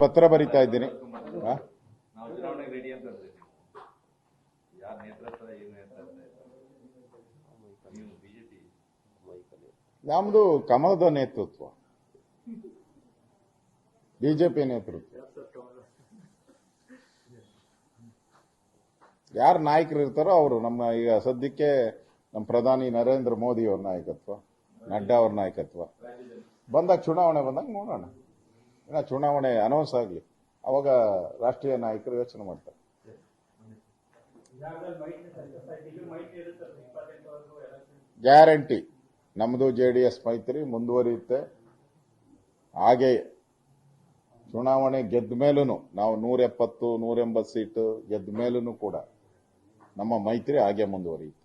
ಪತ್ರ ಬರಿತಾ ಇದ್ದೀನಿ. ನಮ್ದು ಕಮಲದ ನೇತೃತ್ವ. ಬಿಜೆಪಿ ನೇತೃತ್ವ. ಯಾರು ನಾಯಕರು ಇರ್ತಾರೋ ಅವರು. ನಮ್ಮ ಈಗ ಸದ್ಯಕ್ಕೆ ನಮ್ಮ ಪ್ರಧಾನಿ ನರೇಂದ್ರ ಮೋದಿ ಅವ್ರ ನಾಯಕತ್ವ ನಡ್ಡಾ ಅವ್ರ ನಾಯಕತ್ವ. ಬಂದಾಗ ಚುನಾವಣೆ ಬಂದಾಗ ನೋಡೋಣ. ಚುನಾವಣೆ ಅನೌನ್ಸ್ ಆಗಲಿ. ಅವಾಗ ರಾಷ್ಟ್ರೀಯ ನಾಯಕರು ಯೋಚನೆ ಮಾಡ್ತಾರೆ. ಗ್ಯಾರಂಟಿ. ನಮ್ಮದು ಜೆ ಡಿ ಎಸ್ ಮೈತ್ರಿ ಮುಂದುವರಿಯುತ್ತೆ. ಹಾಗೆ ಚುನಾವಣೆ ಗೆದ್ದ ಮೇಲೂ ನಾವು ನೂರ ಎಪ್ಪತ್ತು ನೂರ ಎಂಬತ್ತು ಸೀಟು ಗೆದ್ದ ಮೇಲೂ ಕೂಡ ನಮ್ಮ ಮೈತ್ರಿ ಹಾಗೆ ಮುಂದುವರಿಯುತ್ತೆ.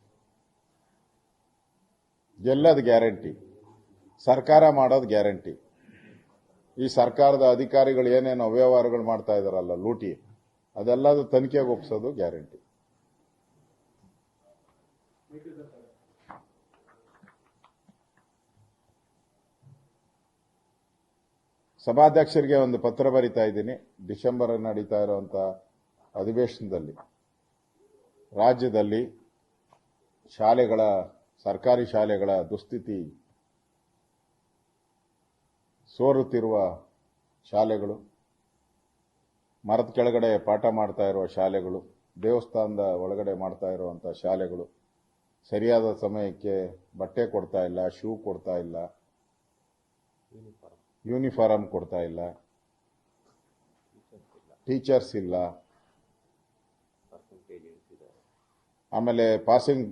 ಗೆಲ್ಲೋದು ಗ್ಯಾರಂಟಿ. ಸರ್ಕಾರ ಮಾಡೋದು ಗ್ಯಾರಂಟಿ. ಈ ಸರ್ಕಾರದ ಅಧಿಕಾರಿಗಳು ಏನೇನು ಅವ್ಯವಹಾರಗಳು ಮಾಡ್ತಾ ಇದಾರಲ್ಲ, ಲೂಟಿ ಅದೆಲ್ಲದು ತನಿಖೆಗೆ ಒಪ್ಸೋದು ಗ್ಯಾರಂಟಿ. ಸಭಾಧ್ಯಕ್ಷರಿಗೆ ಒಂದು ಪತ್ರ ಬರಿತಾ ಇದ್ದೀನಿ. ಡಿಸೆಂಬರ್ ನಡೀತಾ ಇರುವಂತ ಅಧಿವೇಶನದಲ್ಲಿ, ರಾಜ್ಯದಲ್ಲಿ ಶಾಲೆಗಳ, ಸರ್ಕಾರಿ ಶಾಲೆಗಳ ದುಸ್ಥಿತಿ ಸೋರುತ್ತಿರುವ ಶಾಲೆಗಳು, ಮರದ ಕೆಳಗಡೆ ಪಾಠ ಮಾಡ್ತಾ ಇರುವ ಶಾಲೆಗಳು, ದೇವಸ್ಥಾನದ ಒಳಗಡೆ ಮಾಡ್ತಾ ಇರುವಂಥ ಶಾಲೆಗಳು, ಸರಿಯಾದ ಸಮಯಕ್ಕೆ ಬಟ್ಟೆ ಕೊಡ್ತಾ ಇಲ್ಲ, ಶೂ ಕೊಡ್ತಾ ಇಲ್ಲ ಯೂನಿಫಾರ್ಮ್ ಕೊಡ್ತಾ ಇಲ್ಲ, ಟೀಚರ್ಸ್ ಇಲ್ಲ, ಆಮೇಲೆ ಪಾಸಿಂಗ್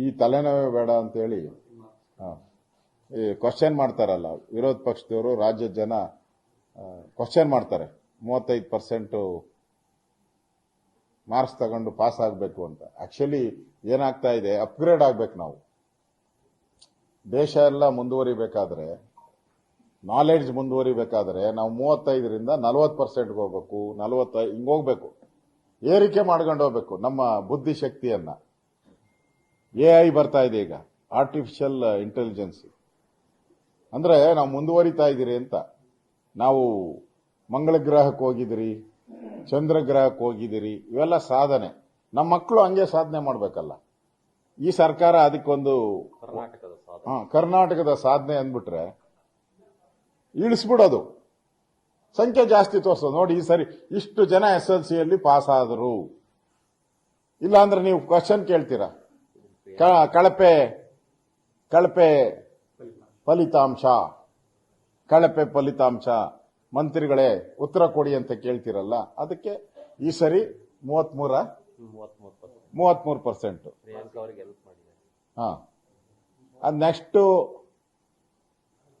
ಈ ತಲೆನೋವೇ ಬೇಡ ಅಂತೇಳಿ ಈ ಕ್ವಶನ್ ಮಾಡ್ತಾರಲ್ಲ, ವಿರೋಧ ಪಕ್ಷದವರು ರಾಜ್ಯದ ಜನ ಕ್ವಶನ್ ಮಾಡ್ತಾರೆ. ಮೂವತ್ತೈದು ಪರ್ಸೆಂಟ್ ಮಾರ್ಕ್ಸ್ ತಗೊಂಡು ಪಾಸ್ ಆಗಬೇಕು ಅಂತ. ಆಕ್ಚುಲಿ ಏನಾಗ್ತಾ ಇದೆ ಅಪ್ಗ್ರೇಡ್ ಆಗ್ಬೇಕು ನಾವು. ದೇಶ ಎಲ್ಲ ಮುಂದುವರಿಬೇಕಾದ್ರೆ ನಾಲೆಡ್ಜ್ ಮುಂದುವರಿಬೇಕಾದ್ರೆ ನಾವು ಮೂವತ್ತೈದರಿಂದ ನಲವತ್ತು ಪರ್ಸೆಂಟ್ಗೆ ಹೋಗ್ಬೇಕು, ನಲ್ವತ್ತೈ, ಹಿಂಗೆ ಹೋಗ್ಬೇಕು. ಏರಿಕೆ ಮಾಡ್ಕೊಂಡು ಹೋಗ್ಬೇಕು, ನಮ್ಮ ಬುದ್ಧಿಶಕ್ತಿಯನ್ನು. ಎ ಐ ಬರ್ತಾ ಇದೆ ಈಗ ಆರ್ಟಿಫಿಷಿಯಲ್ ಇಂಟೆಲಿಜೆನ್ಸ್ ಅಂದ್ರೆ ನಾವು ಮುಂದುವರಿತಾ ಇದ್ದೀರಿ ಅಂತ. ನಾವು ಮಂಗಳ ಗ್ರಹಕ್ಕೆ ಹೋಗಿದಿರಿ ಚಂದ್ರ ಗ್ರಹಕ್ಕೆ ಹೋಗಿದಿರಿ ಇವೆಲ್ಲ ಸಾಧನೆ. ನಮ್ಮ ಮಕ್ಕಳು ಹಂಗೆ ಸಾಧನೆ ಮಾಡ್ಬೇಕಲ್ಲ. ಈ ಸರ್ಕಾರ ಅದಕ್ಕೊಂದು ಕರ್ನಾಟಕದ ಸಾಧನೆ. ಹಾ, ಕರ್ನಾಟಕದ ಸಾಧನೆ ಅಂದ್ಬಿಟ್ರೆ ಇಳಿಸ್ಬಿಡೋದು. ಸಂಖ್ಯೆ ಜಾಸ್ತಿ ತೋರಿಸೋದು ನೋಡಿ ಈ ಸರಿ ಇಷ್ಟು ಜನ ಎಸ್ ಎಲ್ ಸಿಯಲ್ಲಿ ಪಾಸ್ ಆದರು ಇಲ್ಲಾಂದ್ರೆ ನೀವು ಕ್ವಶನ್ ಕೇಳ್ತೀರಾ? ಕಳಪೆ ಕಳಪೆ ಫಲಿತಾಂಶ. ಕಳಪೆ ಫಲಿತಾಂಶ. ಮಂತ್ರಿಗಳೇ ಉತ್ತರ ಕೊಡಿ ಅಂತ ಕೇಳ್ತಿರಲ್ಲ ಅದಕ್ಕೆ ಈ ಸರಿ ಮೂವತ್ಮೂರ ಮೂವತ್ಮೂರು ಪರ್ಸೆಂಟ್. ಹಾಂ. ಅದ್ ನೆಕ್ಸ್ಟ್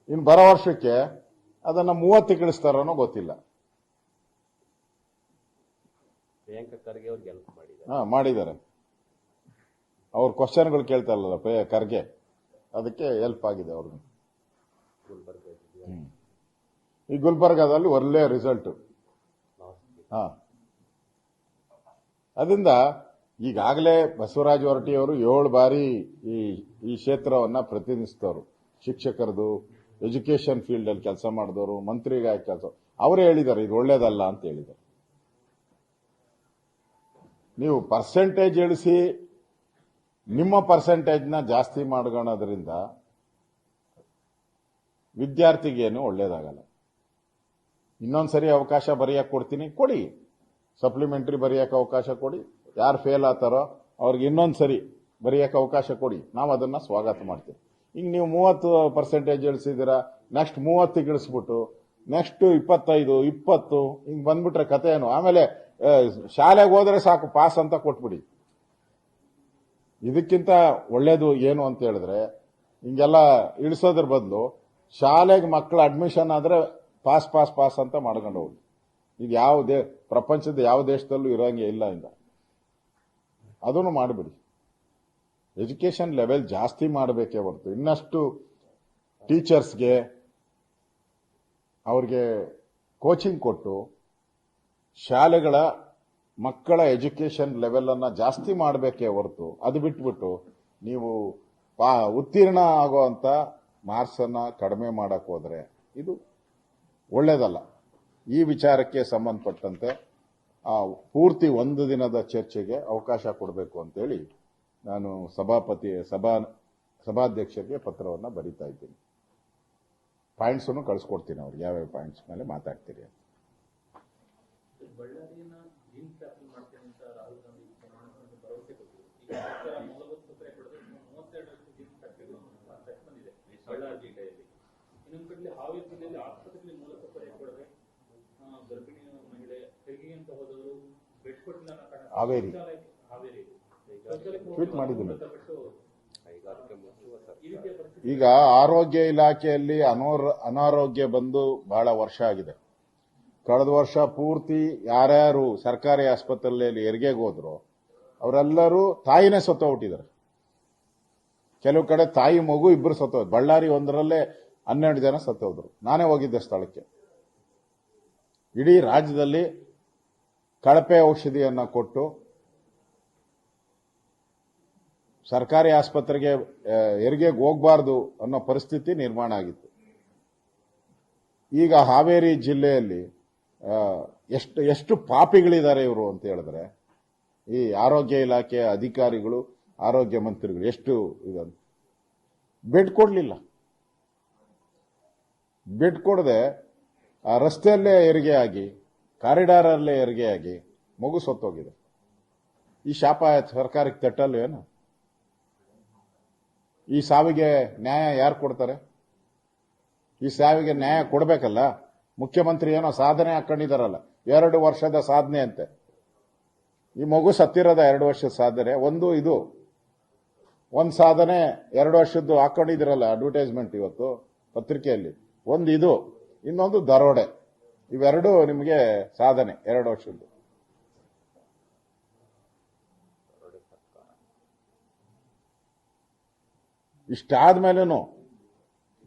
ಇನ್ ಬರೋ ವರ್ಷಕ್ಕೆ ಅದನ್ನ ಮೂವತ್ತು ಇಳಿಸ್ತಾರನೋ ಗೊತ್ತಿಲ್ಲ. ಹಾ ಮಾಡಿದ್ದಾರೆ. ಅವ್ರ ಕ್ವಶನ್ಗಳು ಕೇಳ್ತಾರಲ್ಲ ಖರ್ಗೆ. ಅದಕ್ಕೆ ಹೆಲ್ಪ್ ಆಗಿದೆ ಅವ್ರಿಗೆ. ಈ ಗುಲ್ಬರ್ಗಾದಲ್ಲಿ ಒಳ್ಳೆ ರಿಸಲ್ಟ್ ಹಾ. ಅದರಿಂದ ಈಗಾಗಲೇ ಬಸವರಾಜ ಹೊರಟಿಯವರು ಏಳು ಬಾರಿ ಈ ಈ ಕ್ಷೇತ್ರವನ್ನ ಪ್ರತಿನಿಧಿಸಿದವರು. ಶಿಕ್ಷಕರದು ಎಜುಕೇಶನ್ ಫೀಲ್ಡ್ ಅಲ್ಲಿ ಕೆಲಸ ಮಾಡಿದವರು ಮಂತ್ರಿಗಾಗಿ ಕೆಲಸ ಅವರೇ ಹೇಳಿದ್ದಾರೆ ಇದು ಒಳ್ಳೇದಲ್ಲ ಅಂತ ಹೇಳಿದ್ದಾರೆ. ನೀವು ಪರ್ಸೆಂಟೇಜ್ ಇಳಿಸಿ ನಿಮ್ಮ ಪರ್ಸೆಂಟೇಜ್ನ ಜಾಸ್ತಿ ಮಾಡ್ಕೊಳ್ಳೋದ್ರಿಂದ ವಿದ್ಯಾರ್ಥಿಗೇನು ಒಳ್ಳೇದಾಗಲ್ಲ. ಇನ್ನೊಂದ್ಸರಿ ಅವಕಾಶ ಬರೆಯಕ್ಕೆ ಕೊಡ್ತೀನಿ, ಕೊಡಿ. ಸಪ್ಲಿಮೆಂಟರಿ ಬರೆಯಕ್ಕೆ ಅವಕಾಶ ಕೊಡಿ. ಯಾರು ಫೇಲ್ ಆತಾರೋ ಅವ್ರಿಗೆ ಇನ್ನೊಂದ್ಸರಿ ಬರೆಯಕ್ಕೆ ಅವಕಾಶ ಕೊಡಿ. ನಾವು ಅದನ್ನ ಸ್ವಾಗತ ಮಾಡ್ತೀವಿ. ಈಗ ನೀವು ಮೂವತ್ತು ಪರ್ಸೆಂಟೇಜ್ ಇಳಿಸಿದ್ದೀರಾ ನೆಕ್ಸ್ಟ್ ಮೂವತ್ತಿಗೆ ಇಳಿಸ್ಬಿಟ್ಟು ನೆಕ್ಸ್ಟ್ ಇಪ್ಪತ್ತೈದು, ಇಪ್ಪತ್ತು, ಹಿಂಗೆ ಬಂದ್ಬಿಟ್ರೆ ಕತೆ ಏನು? ಆಮೇಲೆ ಶಾಲೆಗೆ ಹೋದ್ರೆ ಸಾಕು ಪಾಸ್ ಅಂತ ಕೊಟ್ಬಿಡಿ. ಇದಕ್ಕಿಂತ ಒಳ್ಳೇದು ಏನು ಅಂತ ಹೇಳಿದ್ರೆ, ಹಿಂಗೆಲ್ಲ ಇಳಿಸೋದ್ರ ಬದಲು ಶಾಲೆಗೆ ಮಕ್ಕಳ ಅಡ್ಮಿಷನ್ ಆದ್ರೆ ಪಾಸ್ ಪಾಸ್ ಪಾಸ್ ಅಂತ ಮಾಡ್ಕೊಂಡು ಹೋಗಿ. ಇದು ಯಾವ ದೇ, ಪ್ರಪಂಚದ ಯಾವ ದೇಶದಲ್ಲೂ ಇರೋಂಗೆ ಇಲ್ಲ ಇಂದ. ಅದನ್ನು ಮಾಡಿಬಿಡಿ. ಎಜುಕೇಶನ್ ಲೆವೆಲ್ ಜಾಸ್ತಿ ಮಾಡಬೇಕೇ ಹೊರತು. ಇನ್ನಷ್ಟು ಟೀಚರ್ಸ್ಗೆ ಅವ್ರಿಗೆ ಕೋಚಿಂಗ್ ಕೊಟ್ಟು ಶಾಲೆಗಳ ಮಕ್ಕಳ ಎಜುಕೇಶನ್ ಲೆವೆಲ್ ಅನ್ನ ಜಾಸ್ತಿ ಮಾಡಬೇಕೇ ಹೊರತು. ಅದು ಬಿಟ್ಬಿಟ್ಟು ನೀವು ಪಾ- ಉತ್ತೀರ್ಣ ಆಗುವಂತ ಮಾರ್ಕ್ಸ್ ಅನ್ನ ಕಡಿಮೆ ಮಾಡೋಕ್ಕೆ ಹೋದರೆ ಇದು ಒಳ್ಳೆಯದಲ್ಲ ಈ ವಿಚಾರಕ್ಕೆ ಸಂಬಂಧಪಟ್ಟಂತೆ ಪೂರ್ತಿ ಒಂದು ದಿನದ ಚರ್ಚೆಗೆ ಅವಕಾಶ ಕೊಡಬೇಕು ಅಂತೇಳಿ ನಾನು ಸಭಾಪತಿ, ಸಭಾ, ಸಭಾಧ್ಯಕ್ಷರಿಗೆ ಪತ್ರವನ್ನು ಬರೀತಾ ಇದ್ದೀನಿ. ಪಾಯಿಂಟ್ಸನ್ನು ಕಳಿಸ್ಕೊಡ್ತೀನಿ ಅವ್ರಿಗೆ ಯಾವ್ಯಾವ ಪಾಯಿಂಟ್ಸ್ ಮೇಲೆ ಮಾತಾಡ್ತೀರಿ ಅಂತ. ಇನ್ನೊಂದು ಕಡೆ ಹಾವೇರಿ ಜಿಲ್ಲೆಯಲ್ಲಿ ಆಸ್ಪತ್ರೆಯಲ್ಲಿ ಮೂಲಕ ಕೊಡದೆ ಆ, ಗರ್ಭಿಣಿ ಮಹಿಳೆ ಹೆರಿಗೆ ಅಂತ ಹೋದವರು ಬೆಡ್ ಕೊಟ್ಟಿಲ್ಲ ಹಾವೇರಿ. ಹಾವೇರಿ ಟ್ವೀಟ್ ಮಾಡಿದ್ದೀನಿ. ಈಗ ಆರೋಗ್ಯ ಇಲಾಖೆಯಲ್ಲಿ ಅನೋರ್ ಅನಾರೋಗ್ಯ ಬಂದು ಬಹಳ ವರ್ಷ ಆಗಿದೆ ಕಳೆದ ವರ್ಷ ಪೂರ್ತಿ ಯಾರ್ಯಾರು ಸರ್ಕಾರಿ ಆಸ್ಪತ್ರೆಯಲ್ಲಿ ಹೆರಿಗೆಗೆ ಹೋದ್ರು ಅವರೆಲ್ಲರೂ ತಾಯಿನೇ ಸತ್ತೋಗ್ಬಿಟ್ಟಿದ್ದಾರೆ ಕೆಲವು ಕಡೆ ತಾಯಿ ಮಗು ಇಬ್ಬರು ಸತ್ತೋದ್ರು ಬಳ್ಳಾರಿ ಒಂದರಲ್ಲೇ ಹನ್ನೆರಡು ಜನ ಸತ್ತೋದ್ರು ನಾನೇ ಹೋಗಿದ್ದೆ ಸ್ಥಳಕ್ಕೆ. ಇಡೀ ರಾಜ್ಯದಲ್ಲಿ ಕಳಪೆ ಔಷಧಿಯನ್ನು ಕೊಟ್ಟು ಸರ್ಕಾರಿ ಆಸ್ಪತ್ರೆಗೆ ಹೆರಿಗೆಗೆ ಹೋಗಬಾರ್ದು ಅನ್ನೋ ಪರಿಸ್ಥಿತಿ ನಿರ್ಮಾಣ ಆಗಿತ್ತು. ಈಗ ಹಾವೇರಿ ಜಿಲ್ಲೆಯಲ್ಲಿ ಎಷ್ಟು ಎಷ್ಟು ಪಾಪಿಗಳಿದ್ದಾರೆ ಇವರು ಅಂತ ಹೇಳಿದ್ರೆ, ಈ ಆರೋಗ್ಯ ಇಲಾಖೆಯ ಅಧಿಕಾರಿಗಳು, ಆರೋಗ್ಯ ಮಂತ್ರಿಗಳು ಎಷ್ಟು ಇದಂತ ಬೆಡ್ ಕೊಡಲಿಲ್ಲ ಬೆಡ್ ಕೊಡದೆ ಆ ರಸ್ತೆಯಲ್ಲೇ ಹೆರಿಗೆ ಆಗಿ, ಕಾರಿಡಾರಲ್ಲೇ ಹೆರಿಗೆ ಆಗಿ ಮಗು ಸತ್ತೋಗಿದೆ. ಈ ಶಾಪ ಸರ್ಕಾರಕ್ಕೆ ತಟ್ಟಲ್ವೇನು ಈ ಸಾವಿಗೆ ನ್ಯಾಯ ಯಾರು ಕೊಡ್ತಾರೆ? ಈ ಸಾವಿಗೆ ನ್ಯಾಯ ಕೊಡಬೇಕಲ್ಲ? ಮುಖ್ಯಮಂತ್ರಿ ಏನೋ ಸಾಧನೆ ಹಾಕೊಂಡಿದಾರಲ್ಲ, ಎರಡು ವರ್ಷದ ಸಾಧನೆ ಅಂತೆ. ಈ ಮಗು ಸತ್ತಿರೋದ ಎರಡು ವರ್ಷದ ಸಾಧನೆ, ಒಂದು ಇದು. ಒಂದು ಸಾಧನೆ ಎರಡು ವರ್ಷದ್ದು ಹಾಕೊಂಡಿದಿರಲ್ಲ ಅಡ್ವರ್ಟೈಸ್ಮೆಂಟ್ ಇವತ್ತು ಪತ್ರಿಕೆಯಲ್ಲಿ. ಒಂದು ಇದು, ಇನ್ನೊಂದು ದರೋಡೆ. ಇವೆರಡು ನಿಮಗೆ ಸಾಧನೆ, ಎರಡು ವರ್ಷದ್ದು. ಇಷ್ಟಾದ್ಮೇಲೂ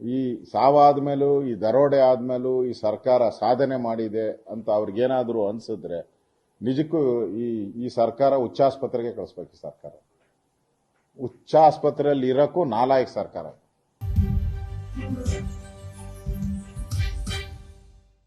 ಈ ಸಾವಾದ್ಮೇಲೂ, ಈ ದರೋಡೆ ಆದ್ಮೇಲೂ, ಈ ಸರ್ಕಾರ ಸಾಧನೆ ಮಾಡಿದೆ ಅಂತ ಅವ್ರಿಗೇನಾದರೂ ಅನ್ಸಿದ್ರೆ, ನಿಜಕ್ಕೂ ಈ ಈ ಸರ್ಕಾರ ಉಚ್ಚಾಸ್ಪತ್ರೆಗೆ ಕಳಿಸ್ಬೇಕು ಸರ್ಕಾರ. ಉಚ್ಚಾಸ್ಪತ್ರೆಯಲ್ಲಿ ಇರಕ್ಕೂ ನಾಲಾಯಕ್ ಸರ್ಕಾರ.